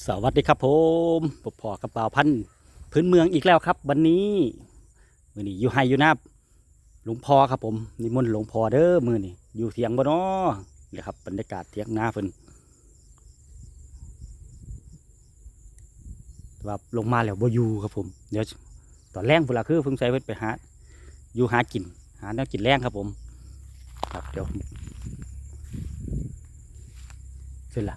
สวัสดีครับผมปพอกระเป๋าพันพื้นเมืองอีกแล้วครับ วันนี้มือนี้อยู่ไฮอยู่นาหลวงพ่อครับผมนิมนต์หลวงพ่อเด้อมือนี้อยู่เถียงบ่เนาะนี่ครับบรรยากาศเถียงหน้าเพิ่นแต่ว่าลงมาแล้วบ่อยู่ครับผมเดี๋ยวตอนแรงเวลาคือเพิ่งใส่เพิ่นไปหาอยู่หากิน หาแนวกินแรงครับผม ครับเดี๋ยวเสร็จละ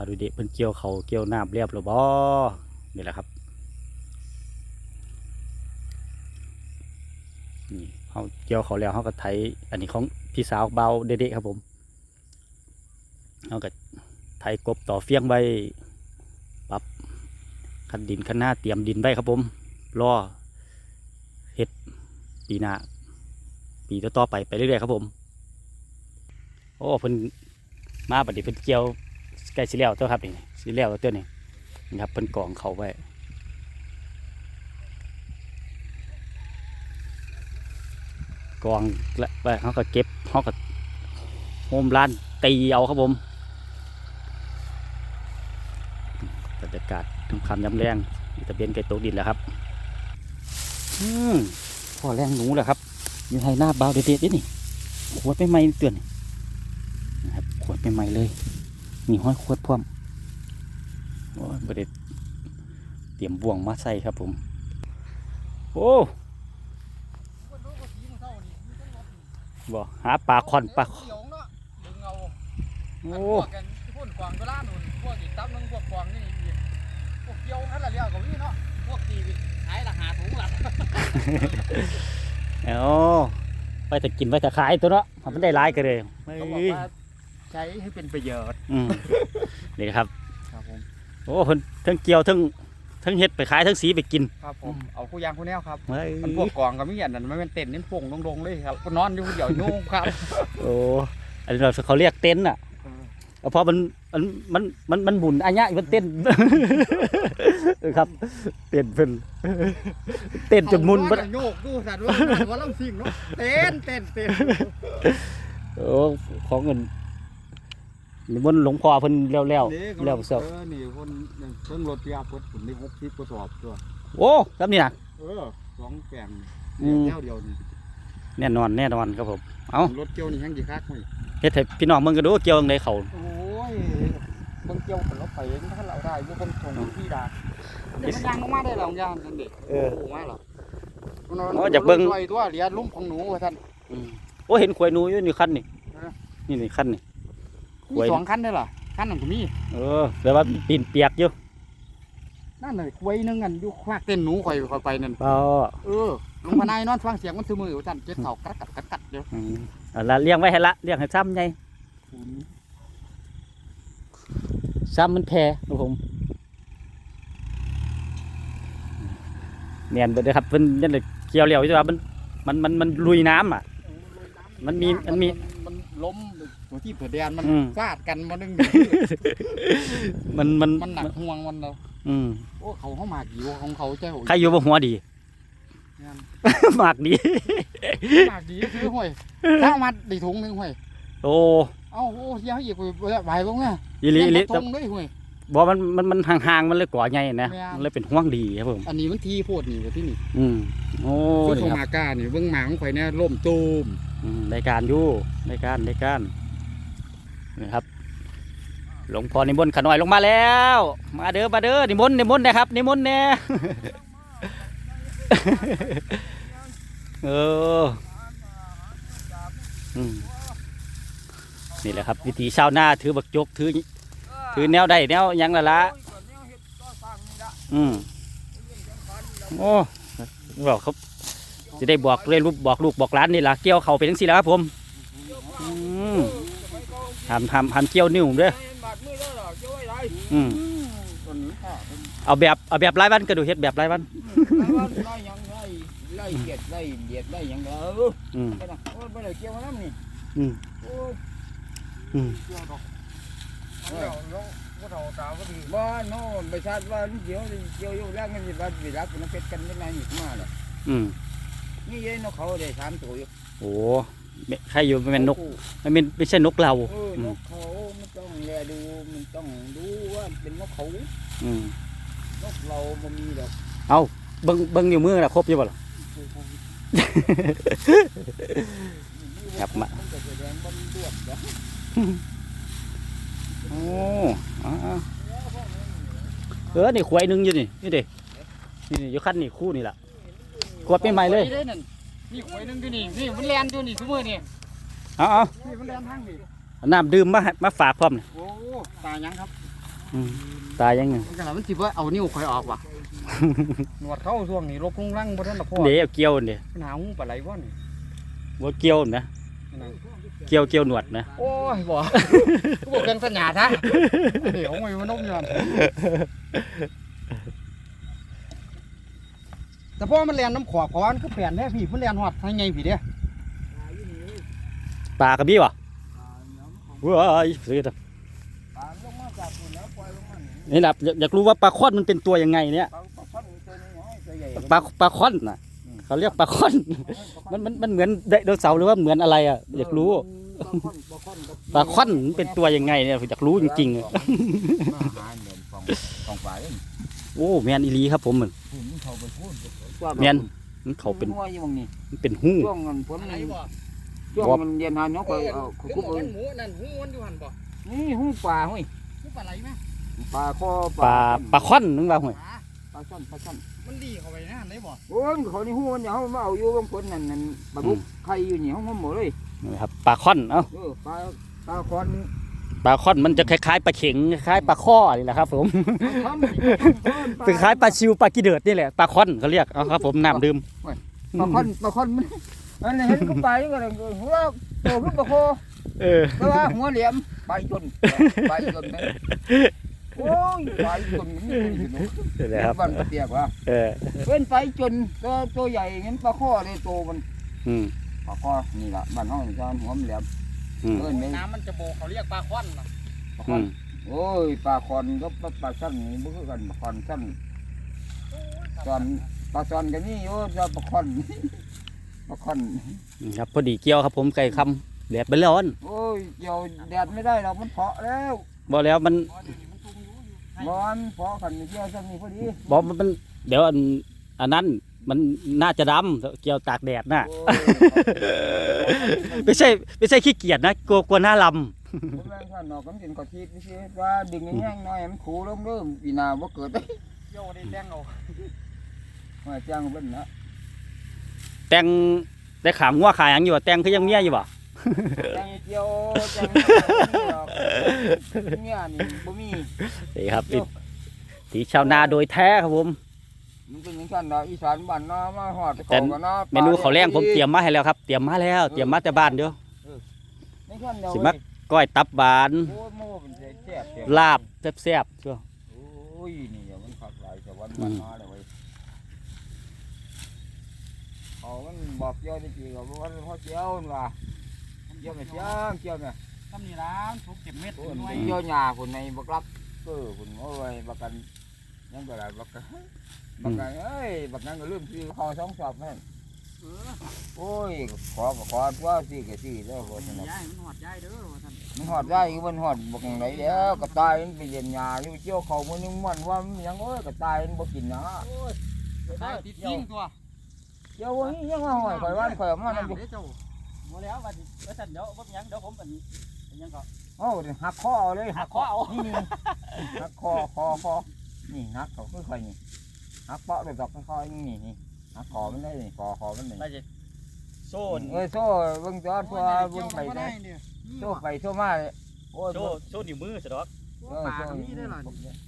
าดูเดะเพิ่นเกี่ยวเขาเกี่ยวน้ำเรียบหรือบ่นี่แหละครับนี่เขาเกี่ยวเขาแล้วเขาก็ไถอันนี้ของพี่สาวเบาเด็ดๆครับผมเขาก็ไถกบต่อเฟียงไว้ปรับคันดินคันหน้าเตรียมดินไว้ครับผมรอเฮ็ดปีหน้าปีต่อๆไปไปเรื่อยๆครับผม โอ้เพิ่นมาบัดนี้เพิ่นเกี่ยว ใกล้สิแล้วตัวครับนี่สิแล้วตัวนี้นี่ครับเพิ่นกองเขาไว้กองและไว้เขาก็เก็บเขาก็โฮมร้านตีเอาครับผมบรรยากาศทำคำย้ำแรงตะเบียนไก่ตกดินแล้วครับ อืมพ่อแรงหนูแล้วครับอยู่ให้หน้าเบาเด็ดๆนี่นี่ขวดไปไหมเตือนนะครับขวดไปไหมเลย มีห้อยขวดพร้อมโอ้ยบไดเตรียมบ่วงมาใส่ครับผม โอ้บ่หาปลาคอนปลาโอ้พุ่นกวางเวลาหนุนพวกอีกตับนึงพวกกวางนี่พวกเกี่ยวนั่นแหละเรียกกับนี่เนาะพวกตีขายราคาถุงละเอาไปแต่กินไปแต่ขายตัวเนาะมันได้หลายกันเลยเฮ้เขาบอกยว่า ใช้ให้เป็นประโยชน์อืมนี่ครับ ครับผมโอ้เพิ่นทั้งเกี่ยวทั้งทั้งเฮ็ดไปขายทั้งสีไปกินครับผมเอาคู่ยางคู่แนวครับ เฮ้ยมันพวกกวางก็มีอย่างนั้นมันเป็นเต็นท์นี่พงลงๆเลยครับก็นอนอยู่เดี๋ยวนุ่งครับ โอ้อันนี้เราเขาเรียกเต็นท์อะเพราะมันมันมันมันมันบุญอันยะมันเต้นเออครับ เต้นเป็นเต้นจนมุนมับ่นโยกดูสัตว์ว่าว่าลำสิ่งเนาะเต้นเต้นเต้นโอ้ของเงิน นี่มันหลวงพ่อเพิ่นแล้วแล้วนี่ก็แล้วเสาเออนี่คนเครื่องรถที่อาเปิดผมนี่หกสิบกระสอบตัวโอ้ครับนี่นะเออสองแปลงอืมแนวเดียวนี่แน่นอนแน่นอนครับผมเอารถเกี่ยวนี่แห้งดีคักไหมเฮ็ดให้พี่น้องมึงก็ดูเกี่ยวจั่งใดเขาโอ้ยเบิ่งเกี่ยวกับรถไฟถ้าเราได้พวกคนส่งที่ดาเดี๋ยวมันยางลงมาได้หรอยางนั่นเด็กเออโอ้มาหรออ๋ออยากเบิ่งไฟตัวเหลียลุ่มของหนูว่าท่านอืมโอ้เห็นขวายหนูอยู่นี่คันนี่เออนี่นี่คันนี่ มีไว้สองคันได้หรอคันหนึ่งก็มี เออแต่ว่าปีนเปียกอยู่นั่นเลยควยหนึงอันอยู่ควักเต้นหนูคอยคอยไปนั่นเปล่าเออลงมานายนอนฟังเสียงมันซื้อมือว่าท่านเจ็ดเข่ากัดกัดกัดกัดเดี๋ยวอืมเอาละเลี้ยงไว้ให้ละเลี้ยงให้ซ้ำไงซ้ำมันแพครับผมเนียนเบิดเลยครับเพิ่นยันเลยเกี่ยวเหลียวอยู่ว่ามันมันมันมันลุยน้ำอะ มันมีมันมีมันล้ม หัวที่เผื่อแดนมันอืม ฟาดกันมานึง มันมันมันหนักห่วงมันเราอืมโอ้เขาเข้ามากี่วของเขาเจ้าใครอยู่บนหัวดีมากดีมากดีคือห่วยถ้าเอามาดีถุงหนึงห่วยโอ้เอ้าโอ้เสียอีกไปใบลงเนี่ยยีหลีอีหลีถุงด้วยห่วย บอกมันมันมันห่างๆมันเลยก่อใหญ่นะแม่น มันเลยเป็นห่วงดีครับผมอันนี้มันทีโพดนี่ว่าที่นี่อืมโอ้คือนี่โทครับมาก้านี่เบิ่งหมาของข่อยเนี่ยล่มตูมอืมรายการอยู่รายการรายการ นี่ครับหลวงพ่อนิมนต์ขน่อยลงมาแล้ว มาเด้อมาเด้อนิมนต์นิมนต์นะครับนิมนต์แน่เอออืมนี่แหละครับ วิถีชาวนาถือบักจกถือถือแนวได้แนวยังละละอืมโอ้บอกเขาจะได้บอกเรียนรู้บอกลูกบอกหลานนี่ล่ะเกี่ยวเขาเป็นจังซี่แล้วครับผมอืม ทำทำทำเกี่ยวนิ้วเด้ออืมเอาแบบเอาแบบรายวันก็ดูเฮ็ดแบบรายวันไล่ยังไล่ไล่เกียดไล่เดียดไล่ยังเด้ออืมไปนะโอ้ยไปเลยเกี่ยวมาน้ำนี่อืมโอ้ยอืมเกี่ยวดอกเดี๋ยวแล้วก็เราตาก็ดีบ้านโน่นไปชาติว่าเกี่ยวเกี่ยวอยู่แล้วมันจะว่าเวลาเป็นเป็ดกันไม่นานอีกมาเลยอืมนี่ยัยนกเขาได้สามตัวอยู่โอ้ไม่ ใครอยู่มันเป็นนก มันเป็นไม่ใช่นกเราเออนกเขามันต้องแลดูมันต้องดูว่าเป็นนกเขาอืมนกเราบ่มีดอกเบิ้งเบิ้งอยู่มือนะครบอยู่บ่ล่ะครับมานจะแสดงบ่มีดวดเด้อโอ้อ่าเออนี่ควายหนึงอยู่นี่นี่เด็นี่นี่อยู่คันนี่คู่นี่ล่ะกวดเป็นใหม่เลยขวนั่น นี่ขวยหนึงอยู่นี่นี่มันแลนอยู่นี่ซุมื้อนี่เอาเอานี่มันแลนทางนี่เอาน้ำดื่มมาให้มาฝากพร้อมนี่โอ้ตายยังครับอืมตายยังไงมันจะมันสิบ่เอานิ้วข่อยออกว่ะหนวดเข้าช่วงนี้ลบลุงลังบ่ทันละพ่อเดี๋ยวเอาเกี่ยวนี่ปัญหาหูปลาไหลบ่นี่บ่เกี่ยวนะนั่นเกี่ยวเกี่ยวหนวดนะโอ้ยบ่บ่เกินสัญญาซะเดี๋ยวมันมันนมยอน แต่พอมันแลนน้ำขอบเพราะว่านคือแผ่นแท้พี่มันแลนฮอดทางไงพี่เด้ปลากระบี่วะเว้ยซื้อปลาลงมาจากนู่นแล้วปล่ยนะอยากรู้ว่าปลาค่อนมันเป็นตัวยังไงเนี่ยปลาปลาช่อนตัวนี้อนน่ะ เขาเรียกปลาค่อน มันมันมันเหมือนไดโนเสาร์หรือว่าเหมือนอะไรอะอยากรู้ปลาช่อนปลาช่อนกับปลาค่อนมันเป็นตัวยังไงเนี่ยอยากรู้จริงๆอะมาหาเงินของโอ้แมนอีลีครับผมมัน พูดแม่นมันเขาเป็นหัวอยู่ตรงนี้มันเป็นหู้ช่วงมันฝนไหนนี่บ่ช่วงมันเย็นหันเนาะก็เอาคุคือบหมูเอ้มัยนหมูนั่นหูมันอยู่หั่นบ่นี่หูปลาห้ยหูปลาไหลไหมปลาคอปลาปลาค่อนนึงว่าห่วยปลาปลาช่อนปลาช่อนมันดีเข้าไปนะไหนบ่โอ้ยเขานี่หูมันอย่าเขามาเอาอยู่บางคนนั่นนั่นปลาดุกไข่อยู่นี่เขาหมดเลยนี่ครับปลาค่อนเอ้าเออปลาปลาคอน ปลาค่อนมันจะคล้ายๆปลาเข็งคล้ายๆปลาข้อนี่แหละครับ ผมปลาช่อนเป็นคล้ายปลาชิวปลากีเดิดนี่แหละปลาค่อนเขาเรียกเอาครับ ผมน้ำดื่มปลาคอนปลาคอนมันอันนี้เห็นก็ไปก็เลยหัวโตขึ้นปลาคอเออแต่ว่าหัวเหลี่ยมไปจนไปจนนะโอ้ยไปจนมันไม่ถึงนี่แหละครับบ้านเปียกว่าเออเป็นไปจนตัวตัวใหญ่เห็นปลาคอเลยโตมันอืมปลาคอนี่ล่ะบ้านห้องนี่ก็หัวมันแหลมอืม เอิ้นไม่น้ำมันจะโบกเขาเรียกปลาควันน่ะปลาคอือนมโอ้ยปลาคอนก็ปลาปลาสั้นนี่บ่คือกันปลาคอนสั้นตอนปลาซอนก็นี่โอ้จะปลาคอน ปลาคอนนี่ครับพอดีเกี่ยวครับผมไก่คำแดดไปร้อนโอ้ยเกี่ยวแดดไม่ได้หรอกมันเพาะแล้วบอกแล้วมันอ๋อเดี๋ยวนี้มันตุ่มอยู่อยู่ร้อนเพาะขันเกี่ยวซ้ำนี่พอดีบอกมันมันเดี๋ยวอันอันนั้น มันน่าจะดำเกี่ยวตากแดดน่ะโอ้ยไม่ใช่ไม่ใช่ขี้เกียจนะกลัวกลัวหน้าลผมแม่งท่านนอกกำจินก็คิดนี่สิว่าดึงแห้งๆหน่อยให้มันขูลงเด้อปีหน้าบ่เกิดโยได้แดงเอามาจ้างเพิ่นนะำแต่งได้ขางงัวขายหยังอยู่อะแต่งคือยังเมียอยู่บ่จ้างเกี่ยวจ้างเนี่ยนี่บ่มี นี่ครับวิถีชาวนาโดยแท้ครับผม มันเป็นอย่างนั้นเนาะอีสานบ้านเนาะมาฮอดแต่เขาก็เนาะเมนูข้าวแรงผมเตรียมมาให้แล้วครับ เตรียมมาแล้ว เตรียมมาแต่บ้านเด้อในขั้นเดียวสิมักก้อยตับหวานโอ้ยโม่เป็นแซ่บๆลาบแซ่บๆชั่วโอ้ยนี่เดี๋ยวมันคักหลายแต่วันมันมาเลยเว้ยเขามันบอกเกี่ยวจริงๆก็ว่าพ่อเกี่ยวนั่นว่าเกี่ยวไม่เกี่ยวเกี่ยวเนี่ยทำนี่ร้านทุกเก็บเม็ดโอ้ด้วยยเกี่ยวหญ้าคนในบักรับเออคนโอ้ยบักกัน ยังก็ได้บักกันบักกันเอ้ยบักนั้นก็ลืมซื้อข้าวสองสอบแม่นเออโอ้ยขอก็ขอว่าสิก็สิแล้วก็สนุกย้ายมันหอดย้ายเด้อว่าท่านมันหอดได้คือมันหอดบักไหนแล้วกระต่ายมันไปเย็นหญ้าอยู่เกี่ยวเขามันยังมันว่ามันยังโอ้ยกระต่ายมันบ่กินหญ้าได้ติดยิงตัวเกี่ยวว่านี่ยังว่าหอยข่อยว่าข่อยเอามานั่นอยู่เด้อเจ้าบ่แล้วว่าสิว่าซั่นเดี๋ยวผมยังเดี๋ยวผมอันอันยังก็โอ้หักคอเอาเลยหักคอเอานี่นี่หักคอคอคอ นี่หักเขาคือข่อยนี่หักเปาะเลยดอกค่อยๆนี่นี่หักคอมันได้นี่คอคอมันนี่ได้สิโซนเอ้ยโซ่เบิ่งจอดตัวเบิ่งไปได้ได้เนี่ยโซ่ไปโซ่มาเลยโอ้ยโซโซนิ้วมือซะดอกเออปลาโซ่ก็มีได้หรอ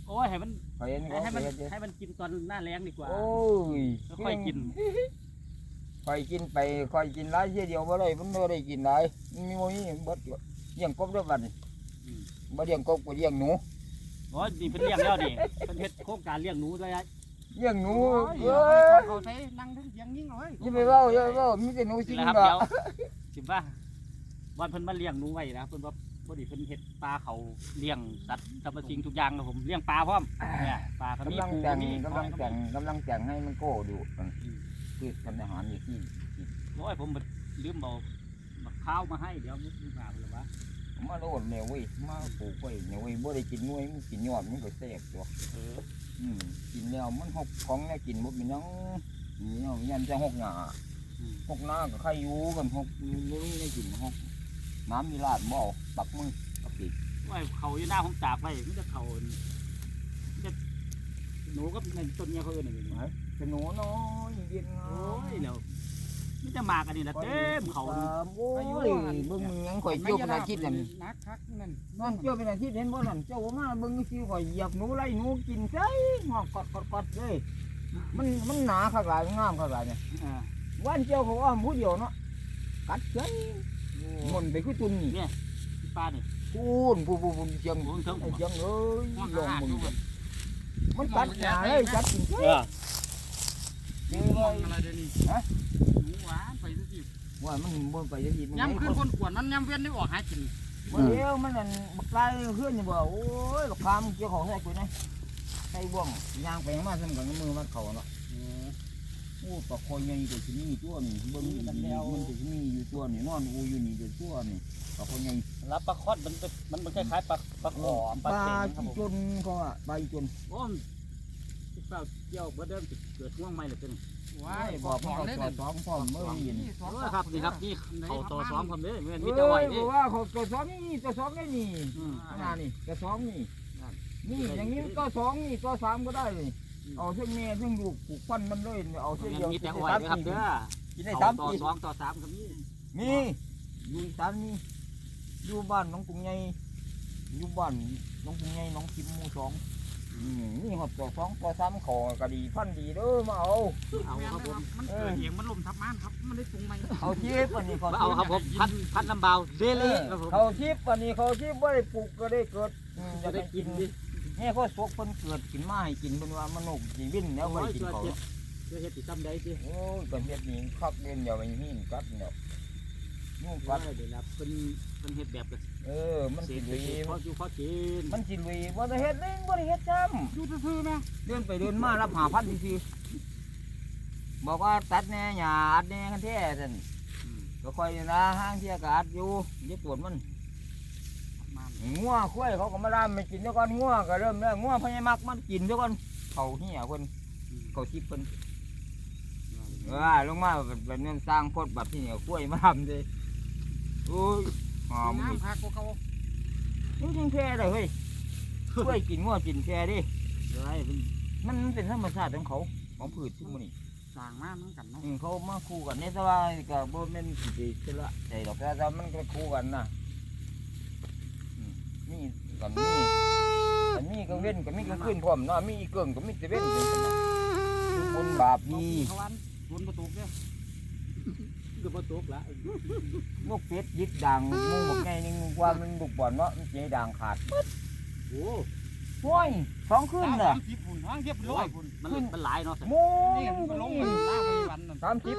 โอ้ยให้มันข่อยเห็นให้เขามันเห็นให้มันกินตอนหน้าแรงดีกว่าโอ้ยค่อยๆกินข่อยกินไปข่อยกินหลายเสียเดียวบ่ได้มันบ่ได้กินหลายมันมีบ่มีเบิดอยู่เลี้ยงกบด้วยบัดนี่บ่เลี้ยงกบก็เลี้ยงหนู โอ้ยนี่เป็นเลี้ยงแล้วนี่เป็นเฮ็ดโครงการเลี้ยงหนูด้วยเลี้ยงหนูโอ้ยเอ้ยเขาใช้นั่งทั้งเสียงยิ่งเลยอย่าไปเว้าอย่าไปเว้ามีแต่หนูจรินี่งแหละครับบ่เดี๋ยวสิว่าวันเพิ่นมาเลี้ยงหนูไว้นะเพิ่นว่าพอดีเพิ่นเฮ็ดปลาเขาเลี้ยงสัตว์สรรพสิ่งทุกอย่างนะผมเลี้ยงปลาพร้อมเนี่ยปลาก็มีกำลังปูแต่งมีกำลังแต่งกำลังแต่งให้มันโก้ดูมันคือทำอาหารอยู่ที่โอ้ยผมบ่ลืมเอาบักข้าวมาให้เดี๋ยวมุกดูมาเลยวะ มาโดดแนวเว้ยมาปลูกไว้แนวเว้ยบ่ได้กินหน่วยมันกินยอดมันก็แซ่บตัวเอออืมกินแล้วมันหกของแน่กินบ่มีหยังนี่เอายันจะหกหน้าหกหน้าก็ใครอยู่กันหกนี่ได้กินหกน้ำมีลาดบ่เอาปักมือปักปีกว่าเขาอยู่หน้าผมตากไว้มันจะเขามันจะหนูก็ในต้นเนี้ยเขาเอิ้นอะไรนี่เป็นหนูน้อยเย็นงาโอ้มยแล้วมั นจะมากันนี่ละเต็มเขานี่โอ้ยเบิ่งมึงยังข่อยเจียวเป็นอาทิตย์นั่นนักคักนั่นนั่นเจียวเป็นอาทิตย์เห็นบ่นั่นเจ้าว่ามาเบิ่งสิข่อยเหยียบหนูไล่หนูกินใส่หอกกอดกอดกอดเลยมันมันหนาขนาดงามขนาดเนี่ยอ่าวันเจียวเขาว่าผู้เดียวเนาะกัดเฉยหมันไปคือตุนนี่ปลาเนี่ยพูนพูนพูนพูนเจียงผมถึงไอ้เจียงเอ้ยห้องลอางหารมึงอยู่มันมันกัดหนาเลยกัดกินเฉย เจอมเลองยอะไรเดี๋ยวนี้ฮะหนูหวานไปสักทีว่ามันบ่ไปจะทีมันย้ำขึ้นคนขวนมันย้ำเวียนได้ออกหากินบ่เดียวมันนั่นบักไก่เฮือนนี่บ่โอ้ยบักคามเกี่ยวของใส่กูนะใส่บ่วงยางไปมาซั่นกันมือมันเข้าเนาะโอ้ปลาคอยใหญ่ตัวที่นี่ตัวนี่เบิ่งมันแล้วมันตัวที่นี่อยู่ตัวนี่นอนอูอยู่นี่ตัวตัวนี่ปลาคอยใหญ่รับปลาคอดมันเป็นมันคล้ายๆปลาปลาขอปปลาลาเข็งครับที่ผมจนเขาอะปลาอีจนโอ้ มที่เฝ้าเกี่ยวเบ่เดิมสิเกิดห่วงไหมเหรือเป็นว้าไอ้ยบบออกกมันของก็ได้ต่อเนี่ยสองพร้อมเมื่อยินเออครับนี่ครับนี่เขาต่อซ้อมผมเด้เหมือนมีเอ้แต่ไหวยเด้บอกว่าเขาตัวสองนี่ตัวสองได้นี่อืมขนาดนี่ตัวสองนี่นี่อย่างนี้ตัวสองนี่ตัวสามก็ได้เลยเอาเส้นแม่เส้นลูกผูกฟันมันเลยเอาเส้นเดียวมีกินแต่ได้ไหวสามนะครับปีเด้อกินได้เขาสามต่อปีสองต่อสามครับนี่นี่อยู่สามนี่อยู่บ้านน้องกุ้งใหญ่อยู่บ้านน้องกุ้งใหญ่น้องคิมหมู่สอง อืมนี่หอบตัวสองตัวสามขอกระดีพันดีเด้อมาเอาเอาครับผมมันเกิดเองมันลมทับม่านครับมันได้ปรุงไหมเอาทิพย์วันนี้เขาเอาครับผมพันพันน้ำเบาเดเอลี่อครับผมเขาทิพย์วันนี้เขาทิพย์ว่าได้ปลูกก็ได้เกิดอืมจะได้กินดินี่เขาสกเพิ่นเกิดกินมาให้กินเป็นว่ามันกจีวินแล้วไปกินเขาเพื่อเฮ็ดติดตั้มได้ดิโอ้ยกันเฮ็ดนี่คักเด่นเดี๋ยวไปหินกัดเดี๋ย วนู่นกัดเดี๋ยวนะเป็นเป็นเฮ็ดแบบกับเออ มันเศสิษลุยพออยู่พอกินมันสิลุยบ่ได้เฮ็ดเลยบ่ได้เฮ็ดจ้ำอยู่ซื่อๆนะเดินไปเดินมารับหาพันซื่อๆบอกว่าตัดแหน่หญ้าอัดแหน่กันแท้ซั่นก็ค่อยนะห้างเที่ยก็อัดอยู่อย่าตรวจมันมันงัวคุ้ยเขาก็มาลามไม่กินเดี๋ยวก่อนงัวก็เริ่มแล้วงัวพญามักมันกินเดี๋ยวก่อนเขาเหี้ยเพิ่นเขาทิพย์เพิ่นเออลงมาแบบแบบนั้นสร้างโพดแบบที่เนี่ยคุ้ยมาทำเลย โอ้ยหอมนี่น้ำพักพวกเขานี่จริงแท้เลยเฮ้ยคุ้ยกินงัวกินแท้ดิได้เป็นมันเป็นธรรมชาติของเขาของพืชทุกมื้อนี้สั่งมาเหมือนกันเนาะอืมเขามาคู่กันเนี่ยแต่ว่าก็บ่แม่นสิสิละใจดอกแต่ว่ามันก็คู่กันนะอืมมีกันมีกันมีก็เว้นก็มีก็ขึ้นพร้อมเนาะมีอีเกิ่งก็มีแต่เว้นเป็นกันเนาะคือบุญบาปดีเขาวันฝนประตูเนี่ยก็บ่ตกละ นกเป็ดยิดด่างงูบักไงนึงว่ามันบุกบ่อนเนาะมันเจด่างขาดโอ้โอ้ยสองคืนสามน่ะสิบฝุ่นห้างเทียบร้อยฝุ่นมันมันหลายเนาะโมูนี่มันลงมันล่าไปวันนั่นสามสิบ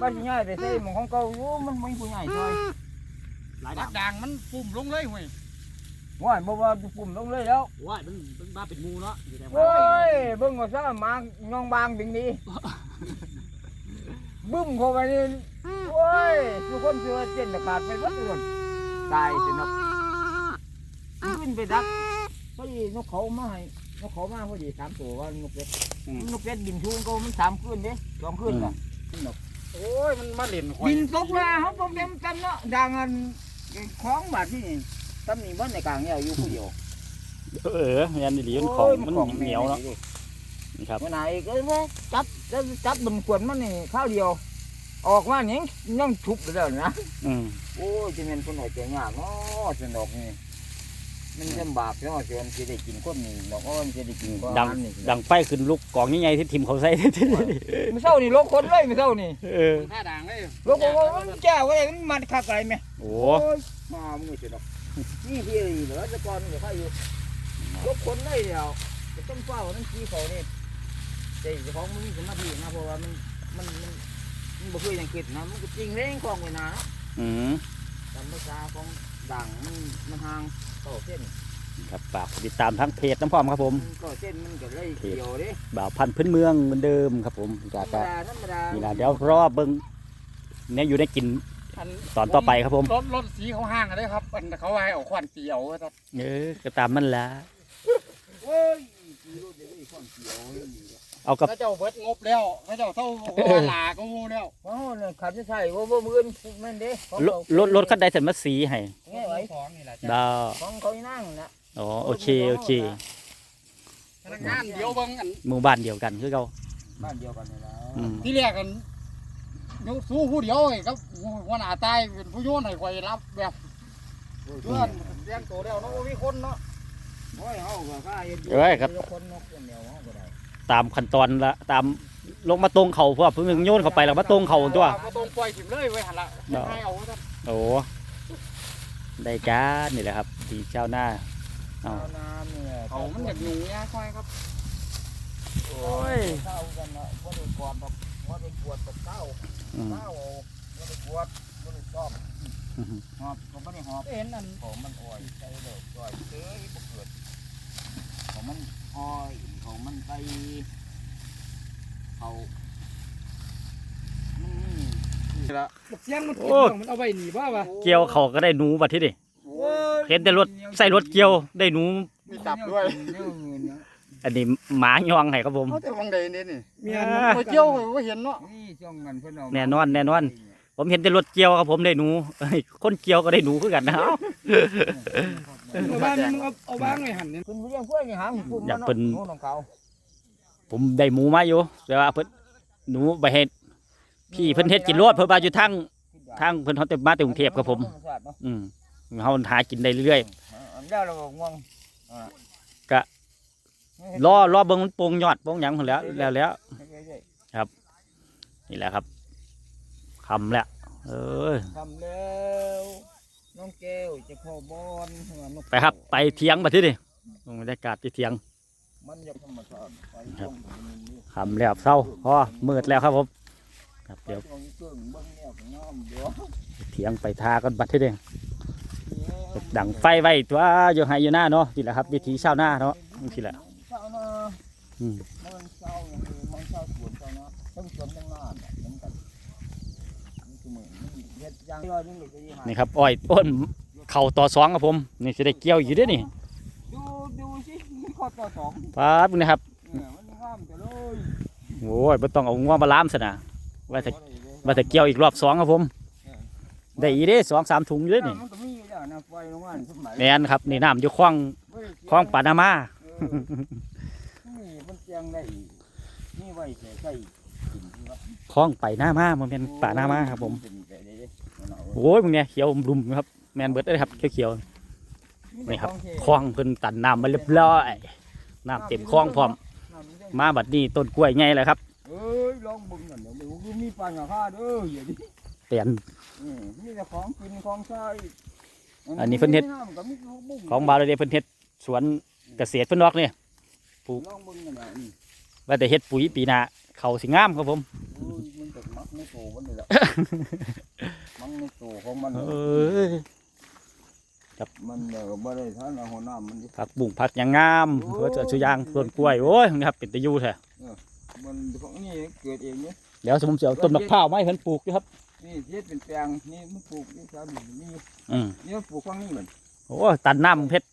บ้านสิง่ายแต่ใส่หมองของเก่าอยู่มันไม่ผู้ใหญ่ซอยหลายดัดักงด่างมันปุ่มลงเลยเว้ยว้ายบ่ว่าจะปุ่มลงเลยแล้วว่ามันมันมาเป็นงูเนาะอยู่แต่โอ้ยเบิ่งว่าซะมางยองบางบิงดี บึ้มเข้าไปนี่โอ้ยทุกคนเชื่อเจ็นขาดไปหมดทุกคนตายสินกขึ้นไปดักพอดีนกเขามาให้นกเขามาพอดีสามตัวว่านกเป็ดนกเป็ดบินชูนเขามันสามคืนเด้สองคืนน่ะโอ้ยมันมาเล่นบินตกแล้วเขาบ่เต็มกันเนาะดังอันของบาดที่นี่ตำนี่บ่ในกลางเนี่ยอยู่ผู้เดียวเออแม่นดีมันของมันเหนียวเนาะนี่ครับวันไหนก็ว่าจับ แล้วจับบนขวดมันนี่ข้าวเดียว ออกมาเนี่ยยังชุบไปแล้วนะอืมโอ้ยจะเป็นคนหน่อยใจยากเนาะสนดอกนี่มันลำบากเนาะจนจะได้กินคนนี่ดอกอ้อนจะได้กินก้อนดังนี่ดังไฟขึ้นลุกกองใหญ่ๆที่ทิมเขาใส่ไม่เศร้านี่โลกคนเลยไม่เศร้านี่เออท่าด่างเลยโลกคนมันแจ้วไว้มันมันคักอะไรไหมโอ้โอ้ยมามึงไม่เสร็จหรอกนี่ที่เหลือจะก่อนเหลือใครอยู่โลกคนเลยเดียวจะต้องเฝ้านั่นขี้เขานี่ แต่เจ้าของมันมีสมาธินะเพราะว่ามันมันมันมันบ่เคยอยังคิดนะมันก็จริงเร่งของเวลาเนาะอืมธรรมชาติของด่างมันมันห่างต่อเส้นครับฝากติดตามทั้งเพจน้ำพร้อมครับผม มันต่อเส้นมันก็เลยเกี่ยวเด้บ่าวพันธุ์พื้นเมืองเหมือนเดิมครับผมธรจากรมดาธรรมดานี่นะเดี๋ยวรอเบิ่งเนี่ยอยู่ได้กินอันตอนต่อไปครับผมรถรถสีเขาห้างเลยครับ อันเขาให้เอาควันเตียวครับเออก็ตามมันละเฮ้ยขี่รถเดี๋ยวนี้ความเขียวนี่ เอากับ เขาเจ้าเบิดงบแล้วเขาเจ้าเท่าว่าหลาก็งูแล้วเพราะเนี่ยขับจะใช่ว่าบ่มือนแม่นเด้ของรถเขารถรถคันใดเสร็จมาสีให้ไงไว้ของนี่แหละดาวของเขาอีนั่งนะอ๋อโอเคโอเค พนักงานเดี๋ยวเบิ่งอันหมู่บ้านเดียวกันคือเขาบ้านเดียวกันนี่แล้วอืมที่แรกกันยกสู้ผู้เดียวไอ้ครับหัวหน้าตายเป็นผู้โยนให้คอยรับแบบเพื่อนเลี้ยงตัวแล้วเนาะบ่มีคนเนาะโอ้ยเฮาก็กล้าเฮ็ดเอ้ยครับ คนนกอย่างเดียวเฮาก็ได้ ตามขั้นตอนละตามลงมาตรงเขาเพราะว่าเพิ่งโยนเข้าไปแล้วมาตรงเขาตัวมาตรงปล่อยถิ่มเลยไว้หั่นละเนาะให้เอาซะโอ้ได้การนี่แหละครับดีเจ้าหน้าเอาเอาน้ำนี่แหละเขามันอยากอยู่เนี่ยค่อยครับโอ้ยเศร้ากันเนาะบ่ได้กอดแบบบ่ได้กวดแบบเศร้าอืมเศร้าบ่ได้กวดบ่ได้ชอบหอบก็บ่ได้หอบเห็นอันของมันอ่อยใจเลยอ่อยเอ้ยบ่เกิดของมันอ่อย ของมันไปเขามันนี่นี่ละเสียงมันโอ้มันเอาไว้หนีบ้าวะเกี่ยวเขาก็ได้หนูบัดที่ดิเห็นแต่รถใส่รถเกี่ยวได้หนูมีจับด้วยอันนี้หมายองให้ครับผมเขาแต่วังใดนี่นี่เมียนไปเที่ยวก็เห็นเนาะนี่ช่วงนั้นเพิ่นเอาแน่นอนแน่นอน ผมเห็นแต่รถเกี่ยวครับผมได้หนูเอ้ยคนเกี่ยวก็ได้หนูคือกันนะเอ้าเอาบ้านมึงเอาเอาบ้างไว้หันเนี่ยคุณผู้เลี้ยงเพื่อนนี่หาผมอยากเป็น โน่นของเขาผมได้หมูมาอยู่แต่ว่าเพิ่นหนูไปเฮ็ดพี่เพิ่นเฮ็ดกินรวดเพิ่นมาอยู่ทางทางเพิ่นเขาแต่มาแต่กรุงเทพครับผม อืมเฮาหากินได้เรื่อยอันเดียวเราบอกง่วงกะ ๆรอรอเบิ่งมันโปงยอดโปงหยังพุ่นแหล้วแล้วแล้วนี่แหละครับ คำแล้วเอ้ยทำแล้วน้องแก้วจะเข้าบอนหัวนกไปครับ ไปเถียงมาที่นี่บรรยากาศที่เถียงมันจะธรรมชาติไปครับตรงนี้คำแล้วเศร้าพอมืดแล้วครับผมครับเดี๋ยวตรงเครื่องเบิ้งแนวของน้ำเดี๋ยวเถียงไปทากันบัดที่นี่ดังไฟไว้ตัวอยู่ไฮอยู่หน้าเนาะนี่แหละครับ วิถีชาวนาเนาะนี่แหละเช้านาอืม นี่เฮ็ดอย่างเดียวนี่เลยจะยี่ห้อนี่ครับอ้อยต้นเข่าต่อสองครับผม นี่จะได้เกี่ยวอยู่เด้วยนี่ดูดูสินี่ข้อต่อสองป้าบนะครับเนี่ยมันงามแต่เลยโอ้ยไม่ต้องเอางัวมาล้ามซะนะว่าแต่ว่าแต่เกี่ยวอีกรอบสองครับผม ได้อีเด้สองสามถุงอยู่เด้นี่มันก็มีอยู่แล้วนะไฟโรงงานสมัยแมนครับนี่น้ำอยู่คลองคลองปานามาเออนี่มันเจียงได้อีกนี่ไว้แค่ใส่กินที่ว่าคลองไปหน้ามามันเป็นปานามาครับผม โอ้ยมึงเนี่ยเขียวรุมครับ แมนเบิร์ดเลยครับเขียวๆนี่ครับคลองเพิ่นตันน้ำมาเรียบร้อยน้ำเต็มคลองพร้อม มาบัดนี้ต้นกล้วยไงเลยครับเอ้ยลองเบึงกันเดี๋ยวดูคือมีปลาหน้าค่าเด้ออย่าดิเปลี่ยนเออมีแต่ของกินของใช้อันนี้เพิ่นเฮ็ดำก็มีลูกบุ้ของบาวเลยเพิ่นเฮ็ดสวนเกษตรเพิ่นนอกเนี่ยลองเบึงกันนะนี่ว่าแต่เฮ็ดปุ๋ยปีหน้าเขาสิงามครับผมโอ้ย มันจะมักไม่โตมันเลยละมักไม่โตของมันเอ้ยมันเดี๋ยวบ่ได้ท่านเอาหัวหน้ามันดิผักบุ้งผักหยังงามเพื่อจะชุยางต้นกล้วยโอ้ยนี่ครับเป็นตะยูแท้มันของนี่เกิดเองเนี่ยเดี๋ยวผมจะเอาต้นมะพร้าวมาให้เพิ่นปลูกอยู่ครับนี่เฮ็ดเป็นแปลงนี่มันปลูกนี่ครับนี่อืมนี่มันปลูกฝั่งนี้เหมือนโอ้ยตันน้ำเพชร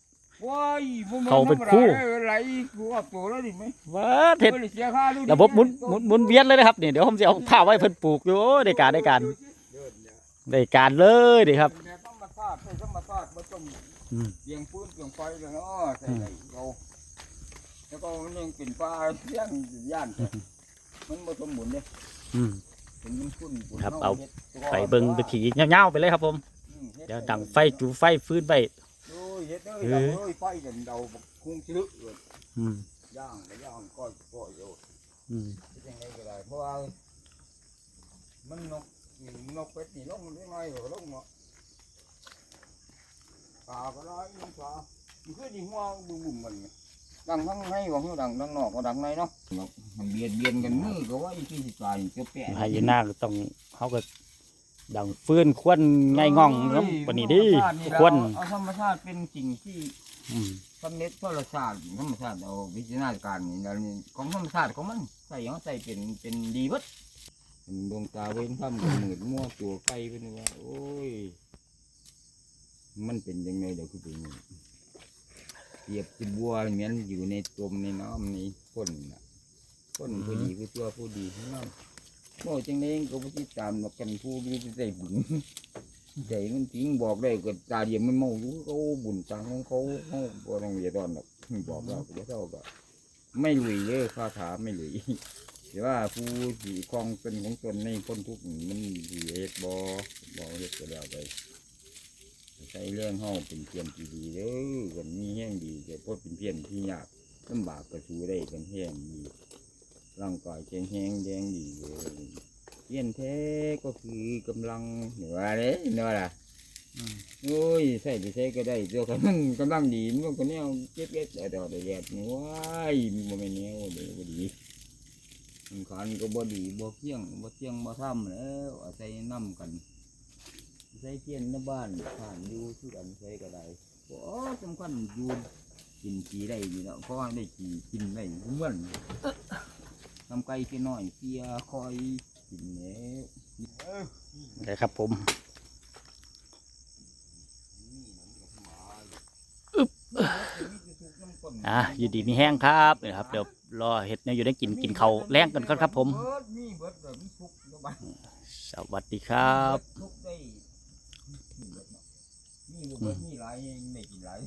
ว้ายบ่แม่เขาเป็นคู่ธรรมดาเด้อไหลกูออกตัวแล้วดิไหมว้าเฮ็ดบ่ได้เสียค่าดูดิระบบหมุนหมุนหมุนเวียนเลยนะครับนี่เดี๋ยวผมจะเอาผ้าไว้เพิ่นปลูกอยู่โอ้ยได้การได้การ ได้การเลยดิครับเนี่ยต้องมาซาดใส่ต้องมาซาดบ่ต้องอืมเปียงปืนเปียงไฟเลยเนาะใส่ไหนเราแล้วก็มันยังเป็นปลาเลี้ยงย่านมันบ่สมบูรณ์เด้อืม เป็นมันคุ้นปุ่นครับฮเอา ฮ็ดไปเบิ่งไปถีเงาวๆไปเลยครับผม อืมฮ็เดี๋ยวดังไฟจูไฟฟื้นไป โอ้ยเฮ็ดเด้อเอเดาอเอ้ยไฟกันเดาบักคุ้งชิลึเลยอืมย่างก็ย่างก้อยก้อยโย อืมที่จังไดก็ได้เพราะว่ามันนก นกเป็ดนี่ลงมันได้น้อยกว่าลงเนาะปลาก็ร้อยมันปลามันคือดีหัวบุ้มบุ้มๆกันเนี่ยดังทั้งให้ของดังดังนอกก็ดังในเนาะมันเบียดเบียนกันมือก็ว่าอีกที่สิตายเกือบแปะไฮยีน่าก็ต้องเขาก็ดังฟื้นควนง่ายง่องเนาะวันนี้ดิควนเอาธรรมชาติเป็นสิ่งที่อืมสำเร็จธรรมชาติธรรมชาติเอาวิจารณญาณนี่แล้วนี่ของธรรมชาติของมันใส่ของใส่เป็นเป็นดีเบัด ดวงตาเว้นถ้ำกับมืดมั่วตัวไก่เป็นว่า โอ้ย มันเป็นยังไงเดี๋ยวคือเป็นย่างเปรียบจิบัวเหมือนอยู่ในตมในน้ำในก้นน่ะก้นผู้ดีคือตัวผู้ดีของเราโม่จังเล้งก็ผู้ที่ตามมากันผู้ดีใจบุญใจมันจริงบอกได้ก็ตาเดียวมันเมาอยู่เขาบุญตังของเขาเขาบ่ต้องเรียดอนหรอกบอกเราก็เท่าก็ไม่หลุยเลยคาถาไม่หลุย แต่ว่าผู้ที่คลองเป็นของตนในพ้นทุกข์มันดีเฮ็ดบ่บ่เฮ็ดก็แล้วไปใช้เรื่องเฮาเป็นเพียนที่ดีเด้อกันมีแห้งดีแต่พดเป็นเพียนที่ยากลำบากก็สู้ได้กันแห้งดีร่างกายแข็งแรงแดงดีเลยเพียนแท้ก็คือกำลังเหนว่าเด้เนาะล่ะโอ้ยใส่ไปใส่ก็ได้เจ้ากำลังกำลังดีมันก็แนวเก็บเก็บแต่ดอกแต่แดดนี่ว้ายมันบ่แม่นแนวเด้อบ่ดี ขันก็บ่ดีบ่เพียงบ่เที่ยงบ่ทำแล้วอาศัยนํกันใส่เพียนในบ้านผ่านอยู่คือกันใส่ก็ได้บ่สำคัญอยู่กินกี่ได้นี่เนาะขอให้ได้กี่กินได้ทุกวันทำไก่แค่น้อยเพียคอยกินแล้วได้ครับผมอะอยู่ดีมีแห้งครับนี่ครับเดี๋ยว รอเห็ดเนี่ยอยู่ได้กินกินเขาวแรงกันก่อนครับผม เบิดมีเบิดแบบมีทุกข์เนาะบ้านสวัสดีครับ ทุกข์ได้มีเบิดเนาะมีบ่เบิดมีหลายยังได้กินหลาย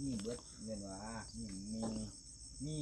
มีเบิดเงินว่ามีมีมี